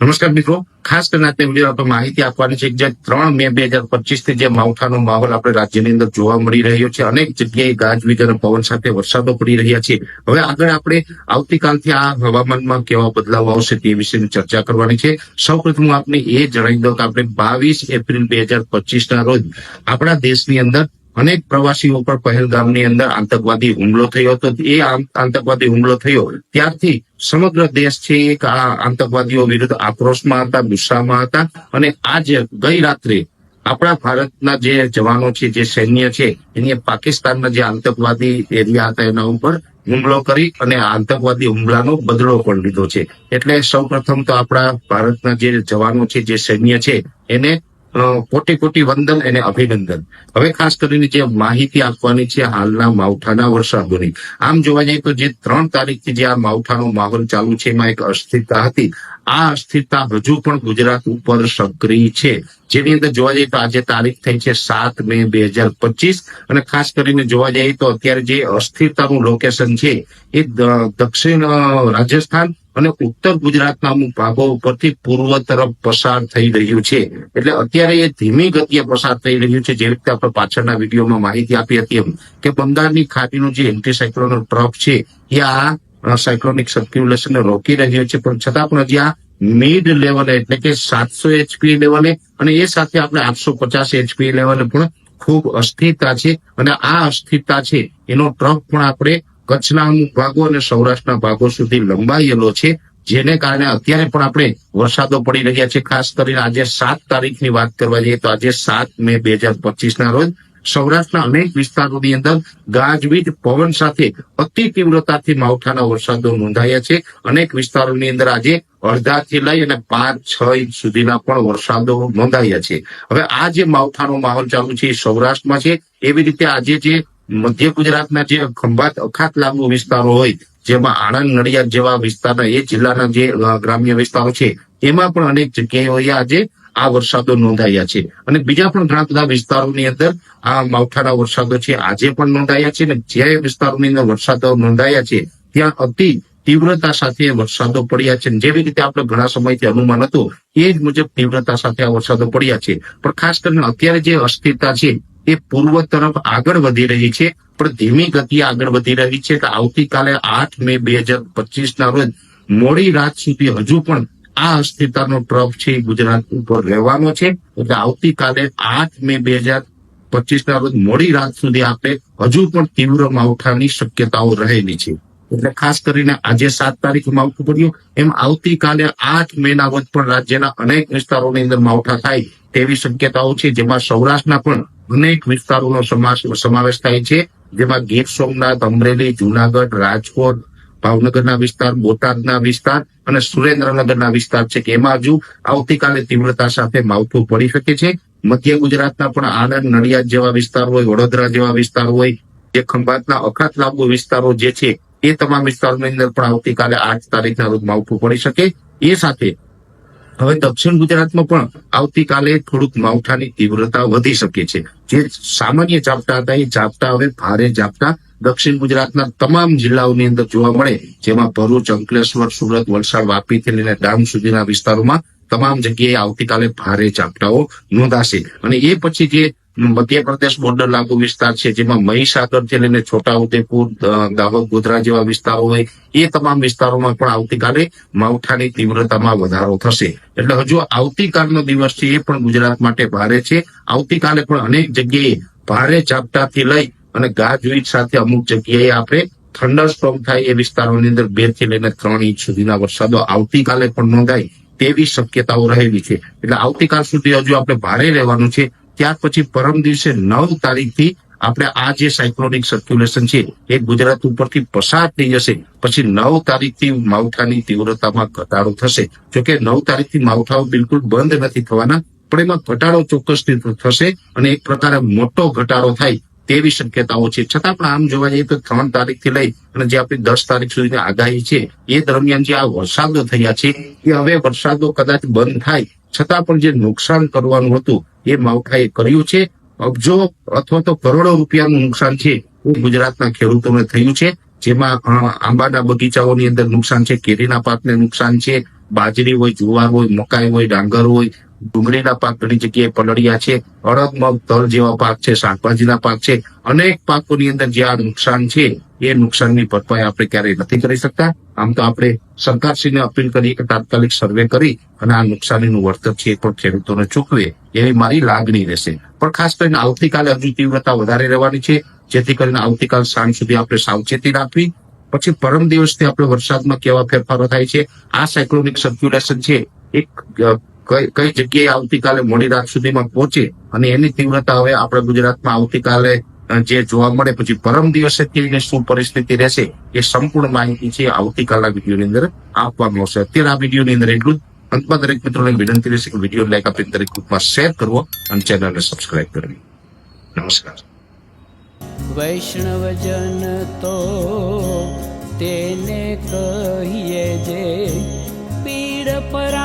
નમસ્કાર મિત્રો. ખાસ કરીને આજની વીડિયો માહિતી આપવાની છે જે ત્રણ મે બે હજાર પચીસથી જે માવઠાનો માહોલ આપણે રાજ્યની અંદર જોવા મળી રહ્યો છે. અનેક જગ્યાએ ગાજવીજ અને પવન સાથે વરસાદો પડી રહ્યા છે. હવે આગળ આપણે આવતીકાલથી આ હવામાનમાં કેવા બદલાવ આવશે તે વિશેની ચર્ચા કરવાની છે. સૌ પ્રથમ હું આપને એ જણાવી દઉં કે આપણે બાવીસ એપ્રિલ બે હજાર પચીસ ના રોજ આપણા દેશની અંદર અનેક પ્રવાસીઓ પર પહેલગામની અંદર આતંકવાદી હુમલો થયો હતો. એ આતંકવાદી હુમલો થયો ત્યારથી સમગ્ર દેશ છે એક આતંકવાદીઓ વિરુદ્ધ આક્રોશમાં હતા, ગુસ્સામાં હતા અને આજે ગઈ રાત્રે આપણા ભારતના જે જવાનો છે, જે સૈન્ય છે, એની પાકિસ્તાનના જે આતંકવાદી એરિયા હતા એના ઉપર હુમલો કરી અને આતંકવાદી હુમલાનો બદલો પણ લીધો છે. એટલે સૌ પ્રથમ તો આપણા ભારતના જે જવાનો છે, જે સૈન્ય છે, એને કોટી કોટી વંદન અને અભિનંદન. હવે ખાસ કરીને જે માહિતી આપવાની છે, હાલના માવઠાના વરસાદોની. આમ જોવા જઈએ તો જે ત્રણ તારીખથી જે આ માવઠાનો માહોલ ચાલુ છે, એમાં એક અસ્થિરતા હતી. આ અસ્થિરતા હજુ પણ ગુજરાત ઉપર સક્રિય છે. જેની અંદર જોવા જઈએ તો આજે તારીખ થઈ છે સાત મે બે હજાર પચીસ. અને ખાસ કરીને જોવા જઈએ તો અત્યારે જે અસ્થિરતાનું લોકેશન છે, એ દક્ષિણ રાજસ્થાન અને ઉત્તર ગુજરાતના અમુક ભાગો ઉપરથી પૂર્વ તરફ પસાર થઈ રહ્યું છે. એટલે અત્યારે એ ધીમી ગતિએ પસાર થઈ રહ્યું છે. જે રીતે આપણે પાછળના વિડીયોમાં માહિતી આપી હતી એમ કે બંગાળની ખાડીનું જે એન્ટી સાયક્લોનનો ટ્રફ છે, એ આ સાયક્લોનિક સર્ક્યુલેશનને રોકી રહ્યો છે. પણ છતાં પણ હજી આ મિડ લેવલે એટલે કે સાતસો એચપી લેવલે અને એ સાથે આપણે આઠસો પચાસ એચપી લેવલે પણ ખૂબ અસ્થિરતા છે. અને આ અસ્થિરતા છે, એનો ટ્રફ પણ આપણે કચ્છના અમુક ભાગો અને સૌરાષ્ટ્રના ભાગો સુધી લંબાયેલો છે, જેને કારણે અત્યારે પણ આપણે વરસાદો પડી રહ્યા છે. ખાસ કરીને આજે સાત તારીખની વાત કરવા જઈએ તો આજે સાત મે બે હજાર પચીસના રોજ સૌરાષ્ટ્રના અનેક વિસ્તારોની અંદર ગાજવીજ પવન સાથે અતિ તીવ્રતાથી માવઠાના વરસાદો નોંધાયા છે. અનેક વિસ્તારોની અંદર આજે અડધાથી લઈ અને પાંચ, છ ઇંચ સુધીના પણ વરસાદો નોંધાયા છે. હવે આ જે માવઠાનો માહોલ ચાલુ છે એ સૌરાષ્ટ્રમાં છે. એવી રીતે આજે જે મધ્ય ગુજરાતના જે ખંભાત અખાત લાંબુ વિસ્તારો હોય, જેમાં આણંદ, નડિયાદ જેવા વિસ્તારના એ જિલ્લાના જે ગ્રામ્ય વિસ્તારો છે, એમાં પણ અનેક જગ્યાએ આજે આ વરસાદો નોંધાયા છે. અને બીજા પણ ઘણા બધા વિસ્તારોની અંદર આ માવઠાના વરસાદો છે, આજે પણ નોંધાયા છે અને જે વિસ્તારોની અંદર વરસાદો નોંધાયા છે, ત્યાં અતિ તીવ્રતા સાથે વરસાદો પડ્યા છે. જેવી રીતે આપણે ઘણા સમયથી અનુમાન હતું, એ જ મુજબ તીવ્રતા સાથે આ વરસાદો પડ્યા છે. પણ ખાસ કરીને અત્યારે જે અસ્થિરતા છે એ પૂર્વ તરફ આગળ વધી રહી છે. પણ ધીમી ગતિએ આગળ વધી રહી છે કે આવતીકાલે આઠ મે બે હજાર પચીસ ના રોજ મોડી રાત સુધી હજુ પણ આ અસ્થિરતાનો ટ્રફ છે ગુજરાત ઉપર રહેવાનો છે. એટલે આવતીકાલે આઠ મે બે હજાર પચીસ ના રોજ મોડી રાત સુધી આપણે હજુ પણ તીવ્ર માવઠાની શક્યતાઓ રહેલી છે. એટલે ખાસ કરીને આજે સાત તારીખ માવઠું પડ્યું. એમ આવતીકાલે આઠ મે ના રોજ પણ રાજ્યના અનેક વિસ્તારોની અંદર માવઠા થાય તેવી શક્યતાઓ છે. જેમાં સૌરાષ્ટ્રના પણ અનેક વિસ્તારોનો સમાવેશ થાય છે, જેમાં ગીર સોમનાથ, અમરેલી, જુનાગઢ, રાજકોટ, ભાવનગરના વિસ્તાર, બોટાદના વિસ્તાર અને સુરેન્દ્રનગરના વિસ્તાર છે. એમાં હજુ આવતીકાલે તીવ્રતા સાથે માવઠું પડી શકે છે. મધ્ય ગુજરાતના પણ આણંદ, નડિયાદ જેવા વિસ્તાર હોય, વડોદરા જેવા વિસ્તાર હોય, જે ખંભાતના અખાત લાગુ વિસ્તારો જે છે, એ તમામ વિસ્તારોની અંદર પણ આવતીકાલે આઠ તારીખના રોજ માવઠું પડી શકે. એ સાથે હવે દક્ષિણ ગુજરાતમાં પણ આવતીકાલે થોડુંક માવઠાની તીવ્રતા વધી શકે છે. જે સામાન્ય ઝાપટા હતા, એ ઝાપટા હવે ભારે ઝાપટા દક્ષિણ ગુજરાતના તમામ જિલ્લાઓની અંદર જોવા મળે, જેમાં ભરૂચ, અંકલેશ્વર, સુરત, વલસાડ વાપીથી લઈને ડાંગ સુધીના વિસ્તારોમાં તમામ જગ્યાએ આવતીકાલે ભારે ઝાપટાઓ નોંધાશે. અને એ પછી જે મધ્યપ્રદેશ બોર્ડર લાગુ વિસ્તાર છે, જેમાં મહીસાગરથી લઈને છોટાઉદેપુર દાહોદ ગોધરા જેવા વિસ્તારો હોય, એ તમામ વિસ્તારોમાં પણ આવતીકાલે માવઠાની તીવ્રતામાં વધારો થશે. એટલે હજુ આવતીકાલનો દિવસ છે, એ પણ ગુજરાત માટે ભારે છે. આવતીકાલે પણ અનેક જગ્યાએ ભારે ઝાપટાથી લઈ અને ગાજવીજ સાથે અમુક જગ્યાએ આપણે થંડર સ્ટોમ થાય એ વિસ્તારોની અંદર બેથી લઈને ત્રણ ઇંચ સુધીના વરસાદો આવતીકાલે પણ નોંધાય તેવી શક્યતાઓ રહેલી છે. એટલે આવતીકાલ સુધી હજુ આપણે ભારે રહેવાનું છે. ત્યાર પછી પરમ દિવસે નવ તારીખથી આપણે આ જે સાયક્લોનિક સર્ક્યુલેશન છે, એ ગુજરાત ઉપરથી પસાર થઈ જશે. પછી નવ તારીખથી માવઠાની તીવ્રતામાં ઘટાડો થશે. જોકે નવ તારીખથી માવઠાઓ બિલકુલ બંધ નથી થવાના, પણ એમાં ઘટાડો ચોક્કસથી થશે અને એક પ્રકારે મોટો ઘટાડો થાય તેવી શક્યતાઓ છે. છતાં પણ આમ જોવા જઈએ તો ત્રણ તારીખથી લઈ અને જે આપણી દસ તારીખ સુધીની આગાહી છે, એ દરમિયાન જે આ વરસાદો થયા છે, એ હવે વરસાદો કદાચ બંધ થાય. છતાં પણ જે નુકસાન કરવાનું હતું એ માવઠાએ કર્યું છે. અબજો અથવા તો કરોડો રૂપિયાનું નુકસાન છે એ ગુજરાતના ખેડૂતોને થયું છે. જેમાં આંબાના બગીચાઓની અંદર નુકસાન છે, કેરીના પાકને નુકસાન છે, બાજરી હોય, જુવાર હોય, મકાઈ હોય, ડાંગર હોય, ડુંગળીના પાક ઘણી જગ્યાએ પલળિયા છે. અડદ મગ તલ જેવા પાક છે, શાકભાજીના પાક છે. અનેક પાકોની અંદર જે આ નુકસાન છે, એ નુકસાનની ભરપાઈ આપણે ક્યારેય નથી કરી શકતા. આમ તો આપણે સરકારશ્રીને અપીલ કરીએ કે તાત્કાલિક સર્વે કરી અને આ નુકસાનીનું વળતર છે એ પણ ખેડૂતોને ચૂકવે, એવી મારી લાગણી રહેશે. પણ ખાસ કરીને આવતીકાલે હજુ તીવ્રતા વધારે રહેવાની છે, જેથી કરીને આવતીકાલ સાંજ સુધી આપણે સાવચેતી રાખવી. પછી પરમ દિવસથી આપણે વરસાદમાં કેવા ફેરફારો થાય છે, આ સાયક્લોનિક સર્ક્યુલેશન છે, એક કઈ જગ્યાએ આવતીકાલે મોડી રાત સુધીમાં પહોંચે અને એની તીવ્રતા હવે આપણે ગુજરાતમાં આવતીકાલે જે જોવા મળે પછી પરમ દિવસે કેવીને શું પરિસ્થિતિ રહેશે એ સંપૂર્ણ માહિતી છે આવતીકાલના વિડીયોની અંદર આપવામાં આવશે અત્યારે આ વિડીયોની અંદર એટલું જ. અંતમાં દરેક મિત્રોને વિનંતી રહેશે કે વીડિયો લાઈક આપીને દરેક ગ્રુપમાં શેર કરવો અને ચેનલને સબસ્ક્રાઇબ કરવી. નમસ્કાર. વૈષ્ણવજન તો તેને કહીએ જે પીડ પર